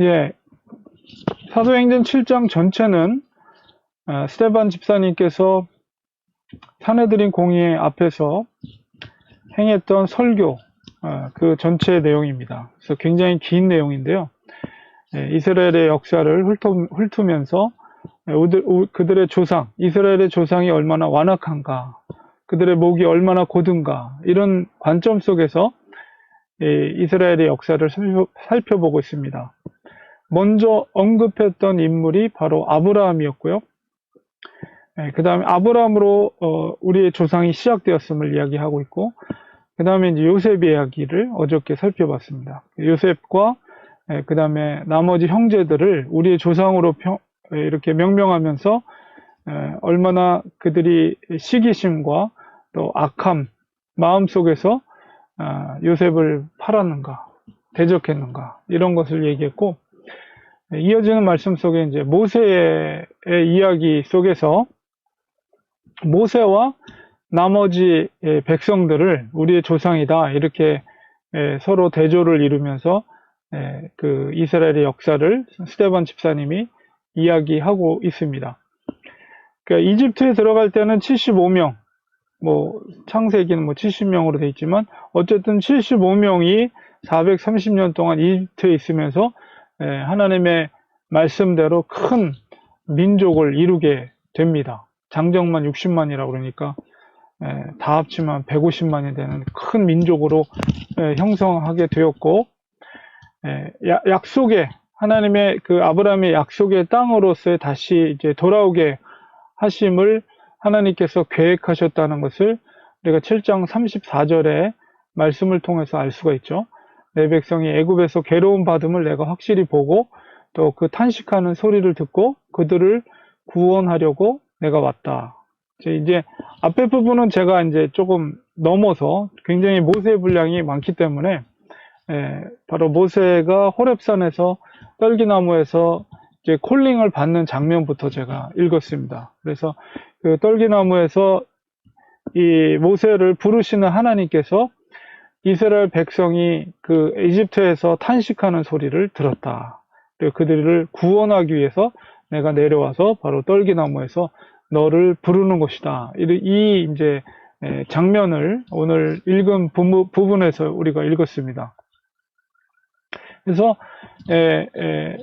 예, 사도행전 7장 전체는 아, 스테반 집사님께서 사내들인 공의 앞에서 행했던 설교 아, 그 전체 내용입니다. 그래서 굉장히 긴 내용인데요. 예, 이스라엘의 역사를 훑으, 훑으면서 예, 그들의 조상, 이스라엘의 조상이 얼마나 완악한가, 그들의 목이 얼마나 고든가 이런 관점 속에서 예, 이스라엘의 역사를 살펴, 살펴보고 있습니다. 먼저 언급했던 인물이 바로 아브라함이었고요. 그 다음에 아브라함으로 어, 우리의 조상이 시작되었음을 이야기하고 있고, 그 다음에 요셉의 이야기를 어저께 살펴봤습니다. 요셉과 그 다음에 나머지 형제들을 우리의 조상으로 평- 에, 이렇게 명명하면서 에, 얼마나 그들이 시기심과 또 악함 마음 속에서 아, 요셉을 팔았는가, 대적했는가 이런 것을 얘기했고 에, 이어지는 말씀 속에 이제 모세의 이야기 속에서 모세와 나머지 에, 백성들을 우리의 조상이다 이렇게 에, 서로 대조를 이루면서 에, 그 이스라엘의 역사를 스테반 집사님이 이야기하고 있습니다. 그러니까 이집트에 들어갈 때는 75명, 뭐 창세기는 뭐 70명으로 돼 있지만 어쨌든 75명이 430년 동안 이집트에 있으면서 에, 하나님의 말씀대로 큰 민족을 이루게 됩니다. 장정만 60만이라고 그러니까 에, 다 합치면 150만이 되는 큰 민족으로 에, 형성하게 되었고 약속의 하나님의 그 아브라함의 약속의 땅으로서의 다시 이제 돌아오게 하심을 하나님께서 계획하셨다는 것을 우리가 7장 34절에 말씀을 통해서 알 수가 있죠. 내 백성이 애굽에서 괴로움 받음을 내가 확실히 보고 또 그 탄식하는 소리를 듣고 그들을 구원하려고 내가 왔다. 이제 앞에 부분은 제가 이제 조금 넘어서 굉장히 모세 분량이 많기 때문에 예, 바로 모세가 호렙산에서 떨기나무에서 이제 콜링을 받는 장면부터 제가 읽었습니다. 그래서 그 떨기나무에서 이 모세를 부르시는 하나님께서 이스라엘 백성이 그 이집트에서 탄식하는 소리를 들었다. 그들을 구원하기 위해서 내가 내려와서 바로 떨기나무에서 너를 부르는 것이다. 이, 이 이제 에, 장면을 오늘 읽은 부분에서 우리가 읽었습니다. 그래서 에, 에,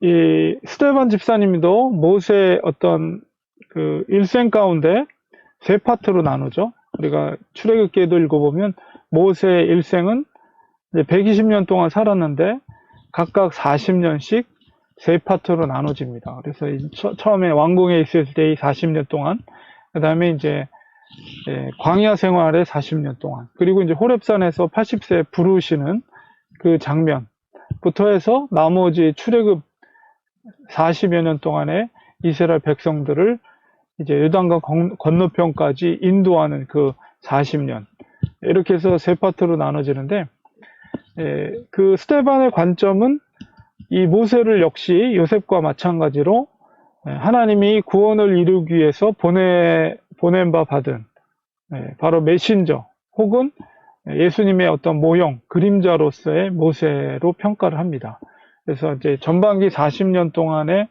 이 스테반 집사님도 모세의 어떤 그 일생 가운데 세 파트로 나누죠. 우리가 출애굽기에도 읽어보면 모세의 일생은 이제 120년 동안 살았는데 각각 40년씩 세 파트로 나눠집니다. 그래서 이 처, 처음에 왕궁에 있을 때의 40년 동안, 그 다음에 이제 예, 광야 생활의 40년 동안, 그리고 이제 호렙산에서 80세 부르시는 그 장면부터 해서 나머지 출애굽 40여 년 동안의 이스라엘 백성들을 이제 요단강 건- 건너편까지 인도하는 그 40년 이렇게 해서 세 파트로 나눠지는데 예, 그 스테반의 관점은 이 모세를 역시 요셉과 마찬가지로 예, 하나님이 구원을 이루기 위해서 보내 보낸 바 받은 예, 바로 메신저 혹은 예수님의 어떤 모형 그림자로서의 모세로 평가를 합니다. 그래서 이제 전반기 40년 동안에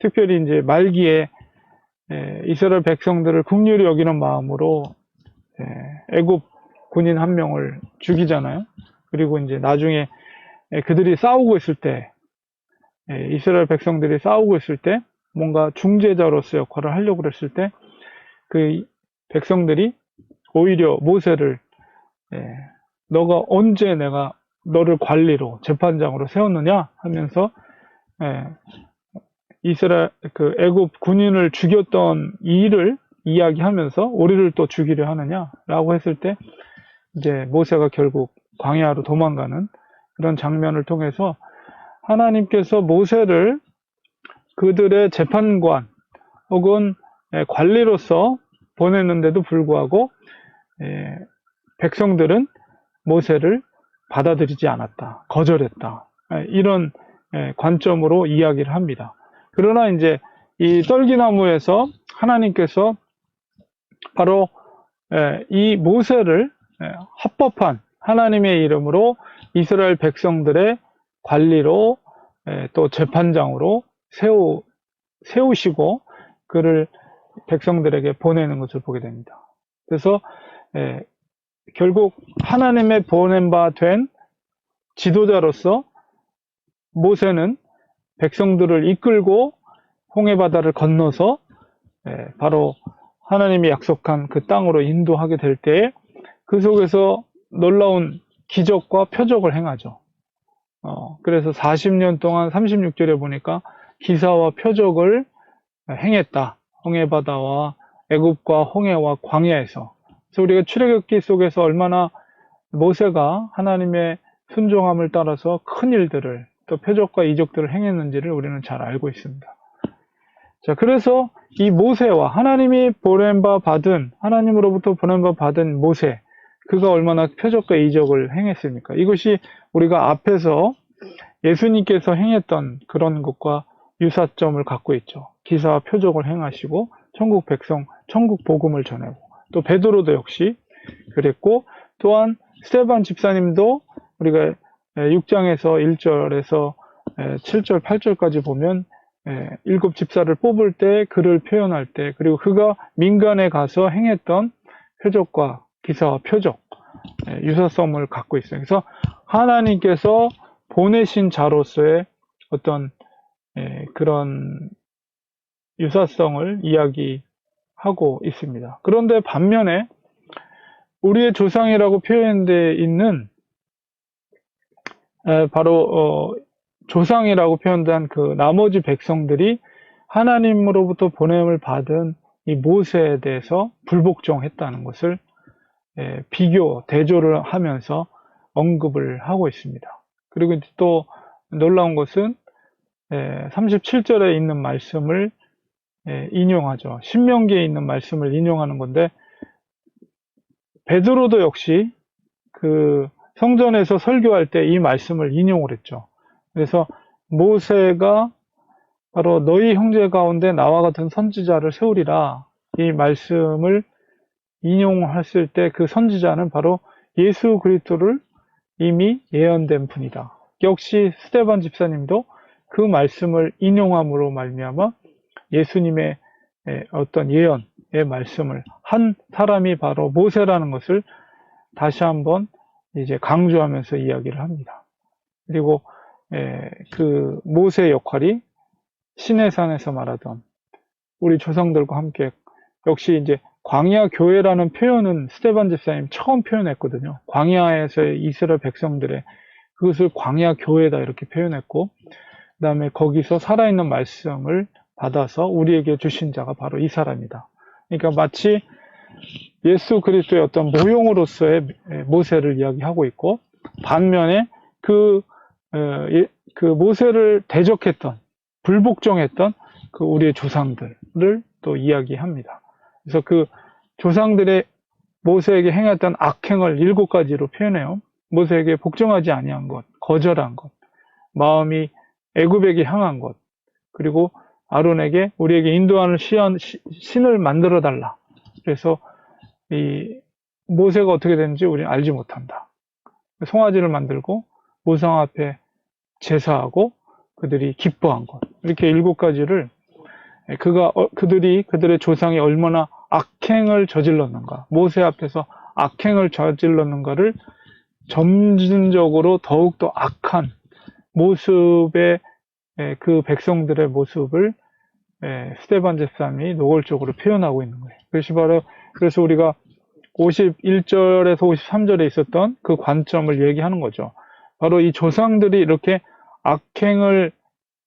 특별히 이제 말기에 예, 이스라엘 백성들을 국률이 여기는 마음으로 예, 애굽 군인 한 명을 죽이잖아요. 그리고 이제 나중에 예, 그들이 싸우고 있을 때 예, 이스라엘 백성들이 싸우고 있을 때 뭔가 중재자로서 역할을 하려고 그랬을 때 그 백성들이 오히려 모세를 예, 너가 언제 내가 너를 관리로 재판장으로 세웠느냐 하면서 예, 이스라엘 그 애굽 군인을 죽였던 이 일을 이야기하면서 우리를 또 죽이려 하느냐라고 했을 때 이제 모세가 결국 광야로 도망가는 그런 장면을 통해서 하나님께서 모세를 그들의 재판관 혹은 예, 관리로서 보냈는데도 불구하고 예, 백성들은 모세를 받아들이지 않았다, 거절했다 예, 이런 예, 관점으로 이야기를 합니다. 그러나 이제 이 떨기나무에서 하나님께서 바로 예, 이 모세를 예, 합법한 하나님의 이름으로 이스라엘 백성들의 관리로 에, 또 재판장으로 세우, 세우시고 그를 백성들에게 보내는 것을 보게 됩니다. 그래서 에, 결국 하나님의 보낸 바 된 지도자로서 모세는 백성들을 이끌고 홍해바다를 건너서 에, 바로 하나님이 약속한 그 땅으로 인도하게 될 때에 그 속에서 놀라운 기적과 표적을 행하죠. 어, 그래서 40년 동안 36절에 보니까 기사와 표적을 행했다. 홍해바다와 애굽과 홍해와 광야에서. 그래서 우리가 출애굽기 속에서 얼마나 모세가 하나님의 순종함을 따라서 큰 일들을 또 표적과 이적들을 행했는지를 우리는 잘 알고 있습니다. 자, 그래서 이 모세와 하나님이 보낸 바 받은 하나님으로부터 보낸 바 받은 모세 그가 얼마나 표적과 이적을 행했습니까? 이것이 우리가 앞에서 예수님께서 행했던 그런 것과 유사점을 갖고 있죠. 기사와 표적을 행하시고 천국 백성, 천국 복음을 전하고 또 베드로도 역시 그랬고 또한 스테반 집사님도 우리가 6장에서 1절에서 7절, 8절까지 보면 일곱 집사를 뽑을 때 그를 표현할 때 그리고 그가 민간에 가서 행했던 표적과 기사와 표적 유사성을 갖고 있어요. 그래서 하나님께서 보내신 자로서의 어떤 그런 유사성을 이야기하고 있습니다. 그런데 반면에 우리의 조상이라고 표현되어 있는 바로 어, 조상이라고 표현된 그 나머지 백성들이 하나님으로부터 보냄을 받은 이 모세에 대해서 불복종했다는 것을 비교, 대조를 하면서 언급을 하고 있습니다. 그리고 또 놀라운 것은 37절에 있는 말씀을 인용하죠. 신명기에 있는 말씀을 인용하는 건데 베드로도 역시 그 성전에서 설교할 때 이 말씀을 인용을 했죠. 그래서 모세가 바로 너희 형제 가운데 나와 같은 선지자를 세우리라 이 말씀을 인용했을 때 그 선지자는 바로 예수 그리스도를 이미 예언된 분이다. 역시 스테반 집사님도 그 말씀을 인용함으로 말미암아 예수님의 어떤 예언의 말씀을 한 사람이 바로 모세라는 것을 다시 한번 이제 강조하면서 이야기를 합니다. 그리고 그 모세의 역할이 시내산에서 말하던 우리 조상들과 함께 역시 이제 광야 교회라는 표현은 스테반 집사님 처음 표현했거든요. 광야에서의 이스라엘 백성들의 그것을 광야 교회다 이렇게 표현했고 그 다음에 거기서 살아있는 말씀을 받아서 우리에게 주신 자가 바로 이 사람이다. 그러니까 마치 예수 그리스도의 어떤 모형으로서의 모세를 이야기하고 있고 반면에 그, 어, 예, 그 모세를 대적했던 불복종했던 그 우리의 조상들을 또 이야기합니다. 그래서 그 조상들의 모세에게 행했던 악행을 일곱 가지로 표현해요. 모세에게 복종하지 아니한 것, 거절한 것, 마음이 애굽에게 향한 것, 그리고 아론에게 우리에게 인도하는 시연, 신을 만들어 달라. 그래서 이 모세가 어떻게 되는지 우리는 알지 못한다. 송아지를 만들고 모상 앞에 제사하고 그들이 기뻐한 것 이렇게 일곱 가지를 그가 어, 그들이 그들의 조상이 얼마나 악행을 저질렀는가 모세 앞에서 악행을 저질렀는가를 점진적으로 더욱더 악한 모습의 그 백성들의 모습을 스테반 제사님이 노골적으로 표현하고 있는 거예요. 그것이 바로 그래서 우리가 51절에서 53절에 있었던 그 관점을 얘기하는 거죠. 바로 이 조상들이 이렇게 악행을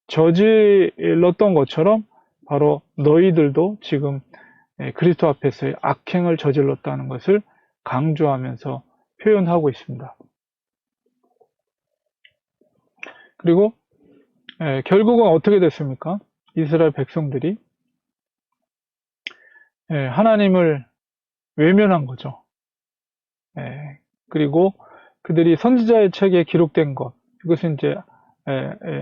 저질렀던 것처럼 바로 너희들도 지금 그리스도 앞에서의 악행을 저질렀다는 것을 강조하면서 표현하고 있습니다. 그리고 결국은 어떻게 됐습니까? 이스라엘 백성들이 하나님을 외면한 거죠. 그리고 그들이 선지자의 책에 기록된 것, 이것은 이제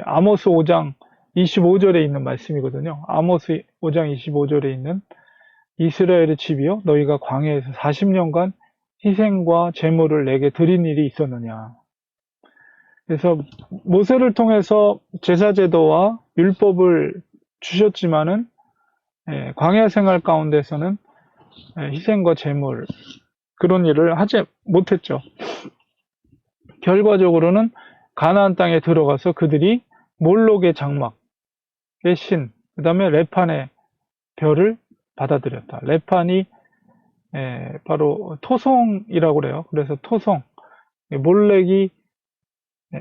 아모스 5장 25절에 있는 말씀이거든요. 아모스 5장 25절에 있는 이스라엘의 집이요 너희가 광야에서 40년간 희생과 제물을 내게 드린 일이 있었느냐. 그래서 모세를 통해서 제사 제도와 율법을 주셨지만은 예, 광야 생활 가운데서는 예, 희생과 제물 그런 일을 하지 못했죠. 결과적으로는 가나안 땅에 들어가서 그들이 몰록의 장막의 신, 그 다음에 레판의 별을 받아들였다. 레판이 에, 바로 토성이라고 그래요. 그래서 토성, 몰렉이 에,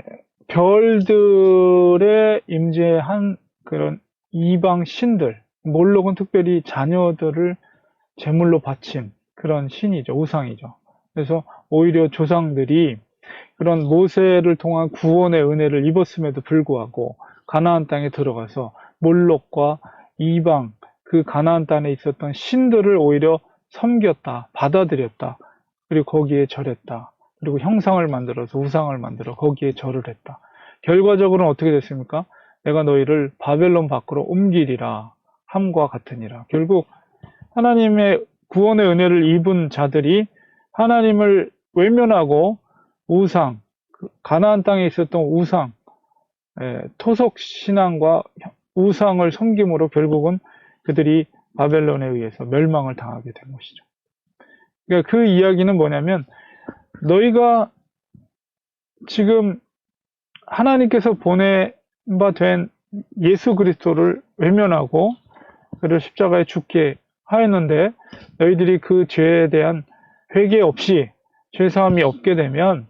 별들에 임재한 그런 이방 신들, 몰록은 특별히 자녀들을 제물로 바친 그런 신이죠. 우상이죠. 그래서 오히려 조상들이 그런 모세를 통한 구원의 은혜를 입었음에도 불구하고 가나안 땅에 들어가서 몰록과 이방 그 가나안 땅에 있었던 신들을 오히려 섬겼다, 받아들였다, 그리고 거기에 절했다, 그리고 형상을 만들어서 우상을 만들어 거기에 절을 했다. 결과적으로는 어떻게 됐습니까? 내가 너희를 바벨론 밖으로 옮기리라 함과 같으니라. 결국 하나님의 구원의 은혜를 입은 자들이 하나님을 외면하고 우상, 그 가나안 땅에 있었던 우상, 예, 토속 신앙과 우상을 섬김으로 결국은 그들이 바벨론에 의해서 멸망을 당하게 된 것이죠. 그러니까 그 이야기는 뭐냐면 너희가 지금 하나님께서 보내 된 예수 그리스도를 외면하고 그를 십자가에 죽게 하였는데 너희들이 그 죄에 대한 회개 없이 죄 사함이 없게 되면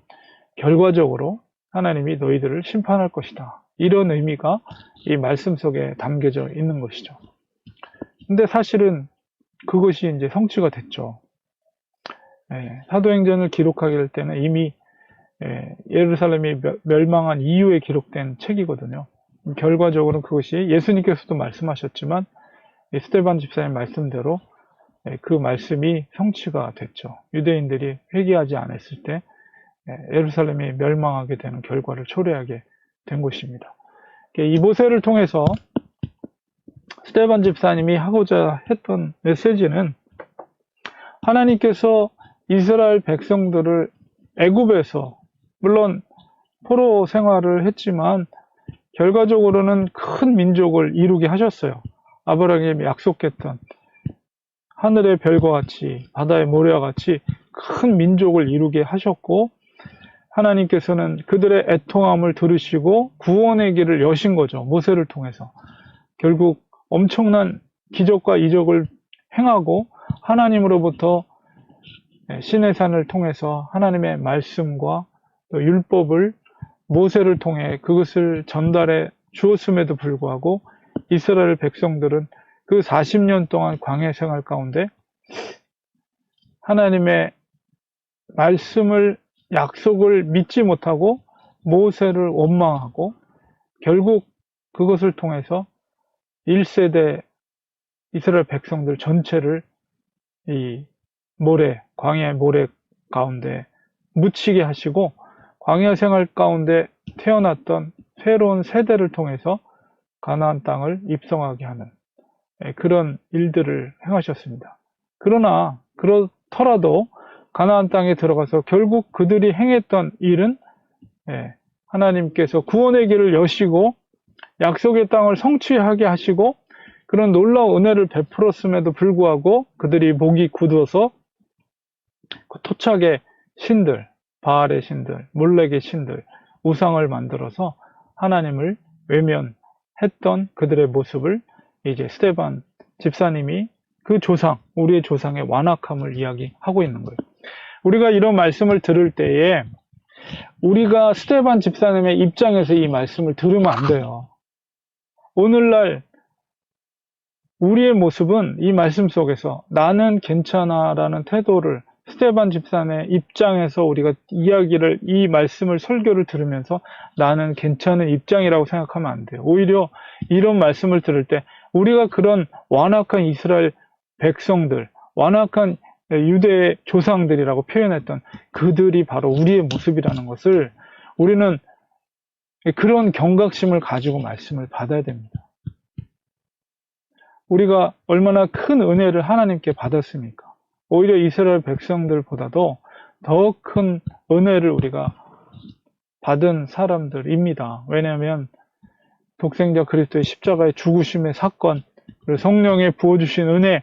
결과적으로 하나님이 너희들을 심판할 것이다. 이런 의미가 이 말씀 속에 담겨져 있는 것이죠. 근데 사실은 그것이 이제 성취가 됐죠. 예, 사도행전을 기록하게 될 때는 이미 예, 예루살렘이 멸망한 이후에 기록된 책이거든요. 결과적으로 그것이 예수님께서도 말씀하셨지만 스테반 집사님 말씀대로 예, 그 말씀이 성취가 됐죠. 유대인들이 회개하지 않았을 때 예, 예루살렘이 멸망하게 되는 결과를 초래하게 된 것입니다. 이 모세를 통해서 스테반 집사님이 하고자 했던 메시지는 하나님께서 이스라엘 백성들을 애굽에서 물론 포로 생활을 했지만 결과적으로는 큰 민족을 이루게 하셨어요. 아브라함이 약속했던 하늘의 별과 같이 바다의 모래와 같이 큰 민족을 이루게 하셨고 하나님께서는 그들의 애통함을 들으시고 구원의 길을 여신 거죠. 모세를 통해서. 결국 엄청난 기적과 이적을 행하고 하나님으로부터 신의 산을 통해서 하나님의 말씀과 율법을 모세를 통해 그것을 전달해 주었음에도 불구하고 이스라엘 백성들은 그 40년 동안 광해 생활 가운데 하나님의 말씀을 약속을 믿지 못하고 모세를 원망하고 결국 그것을 통해서 1세대 이스라엘 백성들 전체를 이 모래, 광야 모래 가운데 묻히게 하시고 광야 생활 가운데 태어났던 새로운 세대를 통해서 가나안 땅을 입성하게 하는 예, 그런 일들을 행하셨습니다. 그러나 그렇더라도 가나안 땅에 들어가서 결국 그들이 행했던 일은 예, 하나님께서 구원의 길을 여시고 약속의 땅을 성취하게 하시고 그런 놀라운 은혜를 베풀었음에도 불구하고 그들이 목이 굳어서 그 토착의 신들, 바알의 신들, 몰렉의 신들, 우상을 만들어서 하나님을 외면했던 그들의 모습을 이제 스테반 집사님이 그 조상, 우리의 조상의 완악함을 이야기하고 있는 거예요. 우리가 이런 말씀을 들을 때에 우리가 스테반 집사님의 입장에서 이 말씀을 들으면 안 돼요. 오늘날 우리의 모습은 이 말씀 속에서 나는 괜찮아 라는 태도를 스테반 집사의 입장에서 우리가 이야기를 이 말씀을 설교를 들으면서 나는 괜찮은 입장이라고 생각하면 안 돼요. 오히려 이런 말씀을 들을 때 우리가 그런 완악한 이스라엘 백성들, 완악한 유대 조상들이라고 표현했던 그들이 바로 우리의 모습이라는 것을 우리는 그런 경각심을 가지고 말씀을 받아야 됩니다. 우리가 얼마나 큰 은혜를 하나님께 받았습니까? 오히려 이스라엘 백성들보다도 더 큰 은혜를 우리가 받은 사람들입니다. 왜냐하면 독생자 그리스도의 십자가의 죽으심의 사건, 그리고 성령의 부어주신 은혜,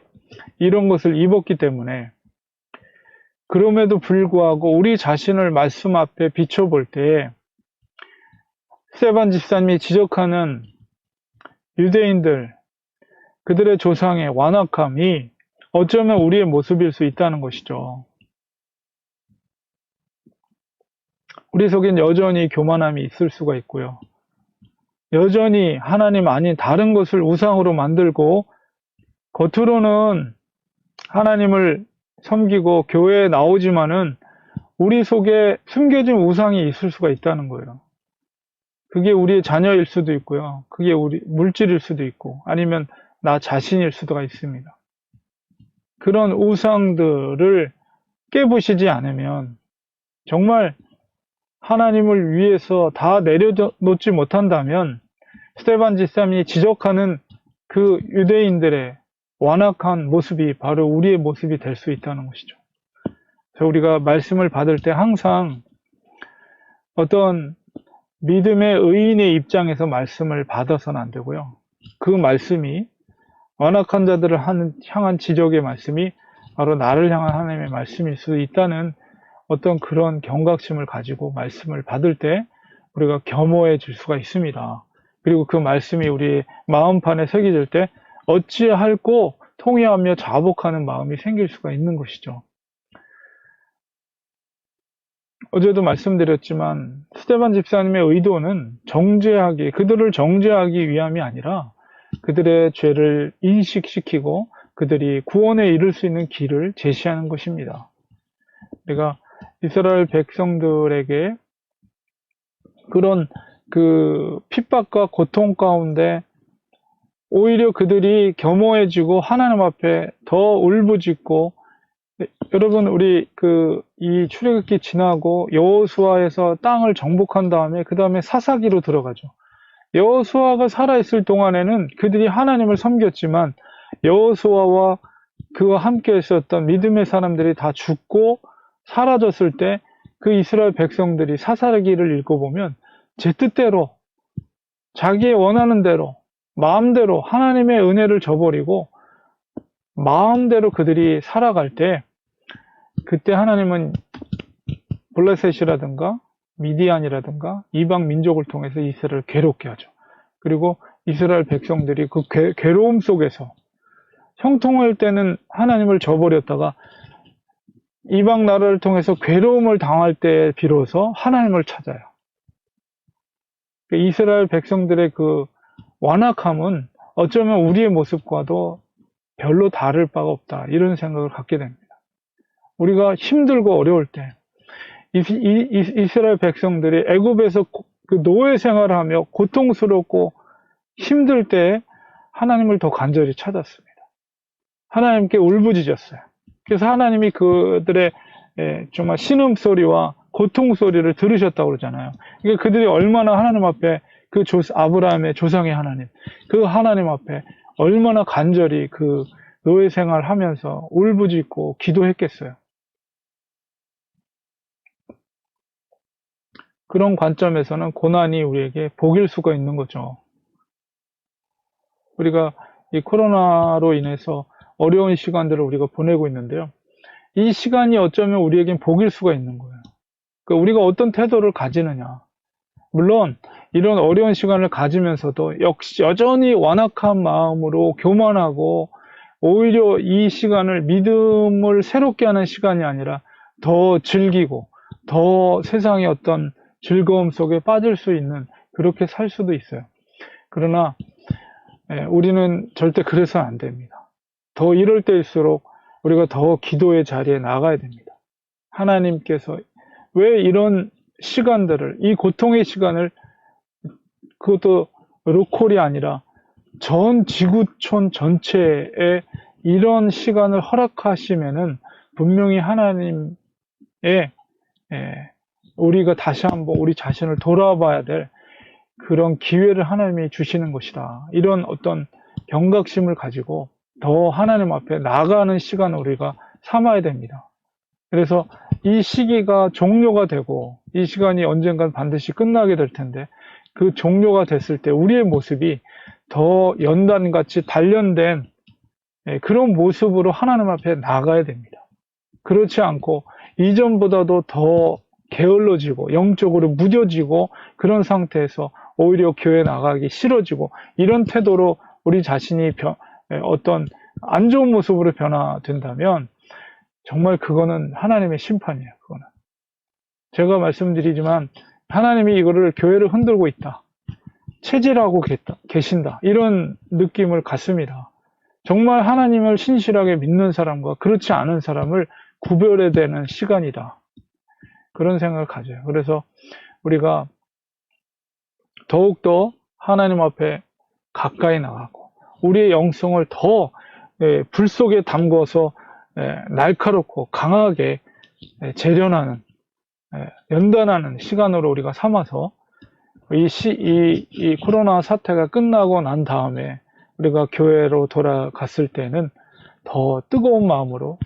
이런 것을 입었기 때문에 그럼에도 불구하고 우리 자신을 말씀 앞에 비춰볼 때에 스테반 집사님이 지적하는 유대인들, 그들의 조상의 완악함이 어쩌면 우리의 모습일 수 있다는 것이죠. 우리 속엔 여전히 교만함이 있을 수가 있고요. 여전히 하나님 아닌 다른 것을 우상으로 만들고 겉으로는 하나님을 섬기고 교회에 나오지만은 우리 속에 숨겨진 우상이 있을 수가 있다는 거예요. 그게 우리의 자녀일 수도 있고요. 그게 우리 물질일 수도 있고 아니면 나 자신일 수도가 있습니다. 그런 우상들을 깨부시지 않으면 정말 하나님을 위해서 다 내려놓지 못한다면 스테반 지삼이 지적하는 그 유대인들의 완악한 모습이 바로 우리의 모습이 될 수 있다는 것이죠. 그래서 우리가 말씀을 받을 때 항상 어떤 믿음의 의인의 입장에서 말씀을 받아서는 안 되고요. 그 말씀이 완악한 자들을 향한 지적의 말씀이 바로 나를 향한 하나님의 말씀일 수 있다는 어떤 그런 경각심을 가지고 말씀을 받을 때 우리가 겸허해 질 수가 있습니다. 그리고 그 말씀이 우리 마음판에 새겨질 때 어찌할꼬 통회하며 자복하는 마음이 생길 수가 있는 것이죠. 어제도 말씀드렸지만 스테반 집사님의 의도는 정죄하기, 그들을 정죄하기 위함이 아니라 그들의 죄를 인식시키고 그들이 구원에 이를 수 있는 길을 제시하는 것입니다. 내가 이스라엘 백성들에게 그런 그 핍박과 고통 가운데 오히려 그들이 겸허해지고 하나님 앞에 더 울부짖고 여러분 우리 그 이 출애굽기 지나고 여호수아에서 땅을 정복한 다음에 그 다음에 사사기로 들어가죠. 여호수아가 살아 있을 동안에는 그들이 하나님을 섬겼지만 여호수아와 그와 함께 있었던 믿음의 사람들이 다 죽고 사라졌을 때 그 이스라엘 백성들이 사사기를 읽어보면 제 뜻대로 자기의 원하는 대로 마음대로 하나님의 은혜를 저버리고 마음대로 그들이 살아갈 때 그때 하나님은 블레셋이라든가 미디안이라든가 이방 민족을 통해서 이스라엘을 괴롭게 하죠. 그리고 이스라엘 백성들이 그 괴, 괴로움 속에서 형통할 때는 하나님을 저버렸다가 이방 나라를 통해서 괴로움을 당할 때 비로소 하나님을 찾아요. 그 이스라엘 백성들의 그 완악함은 어쩌면 우리의 모습과도 별로 다를 바가 없다. 이런 생각을 갖게 됩니다. 우리가 힘들고 어려울 때 이스라엘 백성들이 애굽에서 그 노예 생활을 하며 고통스럽고 힘들 때 하나님을 더 간절히 찾았습니다. 하나님께 울부짖었어요. 그래서 하나님이 그들의 정말 신음 소리와 고통 소리를 들으셨다고 그러잖아요. 그러니까 그들이 얼마나 하나님 앞에 그 조, 아브라함의 조상의 하나님, 그 하나님 앞에 얼마나 간절히 그 노예 생활 하면서 울부짖고 기도했겠어요. 그런 관점에서는 고난이 우리에게 복일 수가 있는 거죠. 우리가 이 코로나로 인해서 어려운 시간들을 우리가 보내고 있는데요. 이 시간이 어쩌면 우리에겐 복일 수가 있는 거예요. 그러니까 우리가 어떤 태도를 가지느냐. 물론 이런 어려운 시간을 가지면서도 역시 여전히 완악한 마음으로 교만하고 오히려 이 시간을 믿음을 새롭게 하는 시간이 아니라 더 즐기고 더 세상의 어떤 즐거움 속에 빠질 수 있는 그렇게 살 수도 있어요. 그러나 예, 우리는 절대 그래서는 안 됩니다. 더 이럴 때일수록 우리가 더 기도의 자리에 나가야 됩니다. 하나님께서 왜 이런 시간들을, 이 고통의 시간을, 그것도 로컬이 아니라 전 지구촌 전체에 이런 시간을 허락하시면은 분명히 하나님의 예, 우리가 다시 한번 우리 자신을 돌아봐야 될 그런 기회를 하나님이 주시는 것이다. 이런 어떤 경각심을 가지고 더 하나님 앞에 나가는 시간을 우리가 삼아야 됩니다. 그래서 이 시기가 종료가 되고 이 시간이 언젠간 반드시 끝나게 될 텐데 그 종료가 됐을 때 우리의 모습이 더 연단같이 단련된 예, 그런 모습으로 하나님 앞에 나가야 됩니다. 그렇지 않고 이전보다도 더 게을러지고 영적으로 무뎌지고 그런 상태에서 오히려 교회 나가기 싫어지고 이런 태도로 우리 자신이 변- 예, 어떤 안 좋은 모습으로 변화된다면 정말 그거는 하나님의 심판이에요. 그거는 제가 말씀드리지만 하나님이 이거를 교회를 흔들고 있다. 체질하고 계- 계신다. 이런 느낌을 갖습니다. 정말 하나님을 신실하게 믿는 사람과 그렇지 않은 사람을 구별해야 되는 시간이다. 그런 생각을 가져요. 그래서 우리가 더욱더 하나님 앞에 가까이 나가고 우리의 영성을 더 예, 불 속에 담궈서 예, 날카롭고 강하게 예, 재련하는 예, 연단하는 시간으로 우리가 삼아서 이, 시, 이, 이 코로나 사태가 끝나고 난 다음에 우리가 교회로 돌아갔을 때는 더 뜨거운 마음으로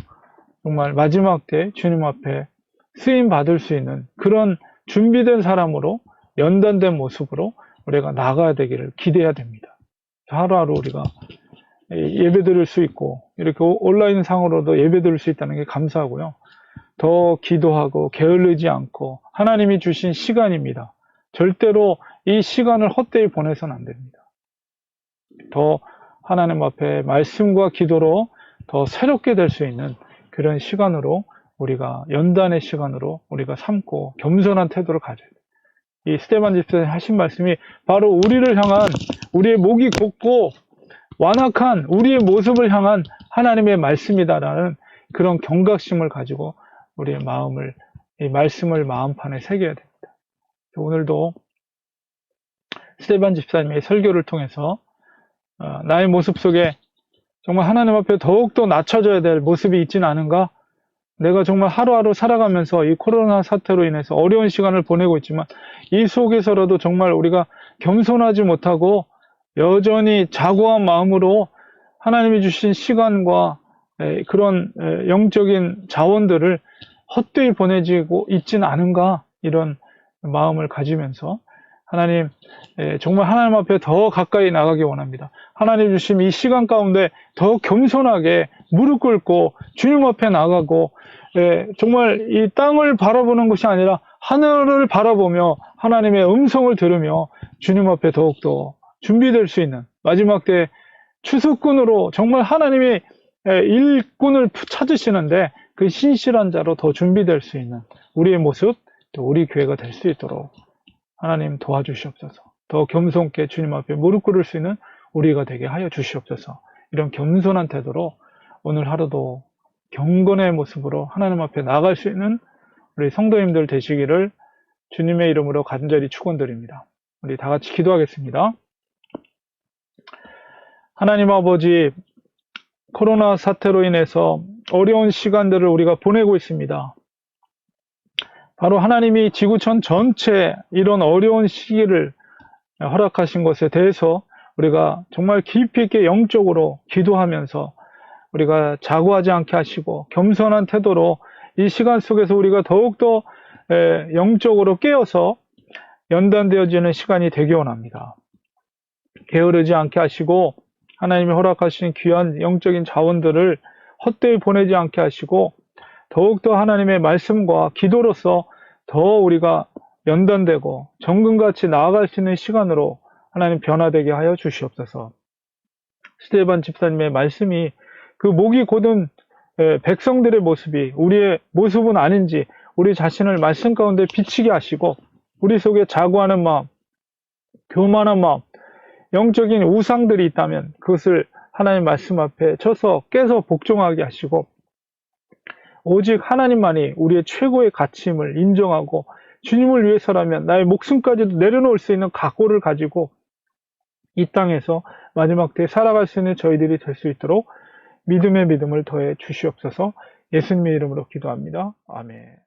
정말 마지막 때 주님 앞에 쓰임 받을 수 있는 그런 준비된 사람으로 연단된 모습으로 우리가 나가야 되기를 기대해야 됩니다. 하루하루 우리가 예배 드릴 수 있고 이렇게 온라인 상으로도 예배 드릴 수 있다는 게 감사하고요. 더 기도하고 게을르지 않고 하나님이 주신 시간입니다. 절대로 이 시간을 헛되이 보내서는 안 됩니다. 더 하나님 앞에 말씀과 기도로 더 새롭게 될 수 있는 그런 시간으로 우리가 연단의 시간으로 우리가 삼고 겸손한 태도를 가져야 돼요. 이 스테반 집사님 하신 말씀이 바로 우리를 향한 우리의 목이 곧고 완악한 우리의 모습을 향한 하나님의 말씀이다라는 그런 경각심을 가지고 우리의 마음을 이 말씀을 마음판에 새겨야 됩니다. 오늘도 스테반 집사님의 설교를 통해서 어, 나의 모습 속에 정말 하나님 앞에 더욱더 낮춰져야 될 모습이 있지는 않은가? 내가 정말 하루하루 살아가면서 이 코로나 사태로 인해서 어려운 시간을 보내고 있지만 이 속에서라도 정말 우리가 겸손하지 못하고 여전히 자고한 마음으로 하나님이 주신 시간과 에, 그런 에, 영적인 자원들을 헛되이 보내지고 있지는 않은가? 이런 마음을 가지면서 하나님 에, 정말 하나님 앞에 더 가까이 나가기 원합니다. 하나님 주신 이 시간 가운데 더 겸손하게 무릎 꿇고 주님 앞에 나가고 예, 정말 이 땅을 바라보는 것이 아니라 하늘을 바라보며 하나님의 음성을 들으며 주님 앞에 더욱더 준비될 수 있는 마지막 때 추수꾼으로 정말 하나님이 예, 일꾼을 찾으시는데 그 신실한 자로 더 준비될 수 있는 우리의 모습 또 우리 교회가 될 수 있도록 하나님 도와주시옵소서. 더 겸손케 주님 앞에 무릎 꿇을 수 있는 우리가 되게 하여 주시옵소서. 이런 겸손한 태도로 오늘 하루도 경건의 모습으로 하나님 앞에 나갈 수 있는 우리 성도님들 되시기를 주님의 이름으로 간절히 축원드립니다. 우리 다 같이 기도하겠습니다. 하나님 아버지 코로나 사태로 인해서 어려운 시간들을 우리가 보내고 있습니다. 바로 하나님이 지구촌 전체 이런 어려운 시기를 허락하신 것에 대해서 우리가 정말 깊이 있게 영적으로 기도하면서 우리가 자고하지 않게 하시고 겸손한 태도로 이 시간 속에서 우리가 더욱더 에, 영적으로 깨어서 연단되어지는 시간이 되기 원합니다. 게으르지 않게 하시고 하나님이 허락하신 귀한 영적인 자원들을 헛되이 보내지 않게 하시고 더욱더 하나님의 말씀과 기도로서 더 우리가 연단되고 정금같이 나아갈 수 있는 시간으로 하나님 변화되게 하여 주시옵소서. 스테반 집사님의 말씀이 그 목이 곧은 에, 백성들의 모습이 우리의 모습은 아닌지 우리 자신을 말씀 가운데 비치게 하시고 우리 속에 자고하는 마음, 교만한 마음, 영적인 우상들이 있다면 그것을 하나님 말씀 앞에 쳐서 깨서 복종하게 하시고 오직 하나님만이 우리의 최고의 가치임을 인정하고 주님을 위해서라면 나의 목숨까지도 내려놓을 수 있는 각오를 가지고 이 땅에서 마지막 때 살아갈 수 있는 저희들이 될 수 있도록 믿음의 믿음을 더해 주시옵소서 예수님의 이름으로 기도합니다. 아멘.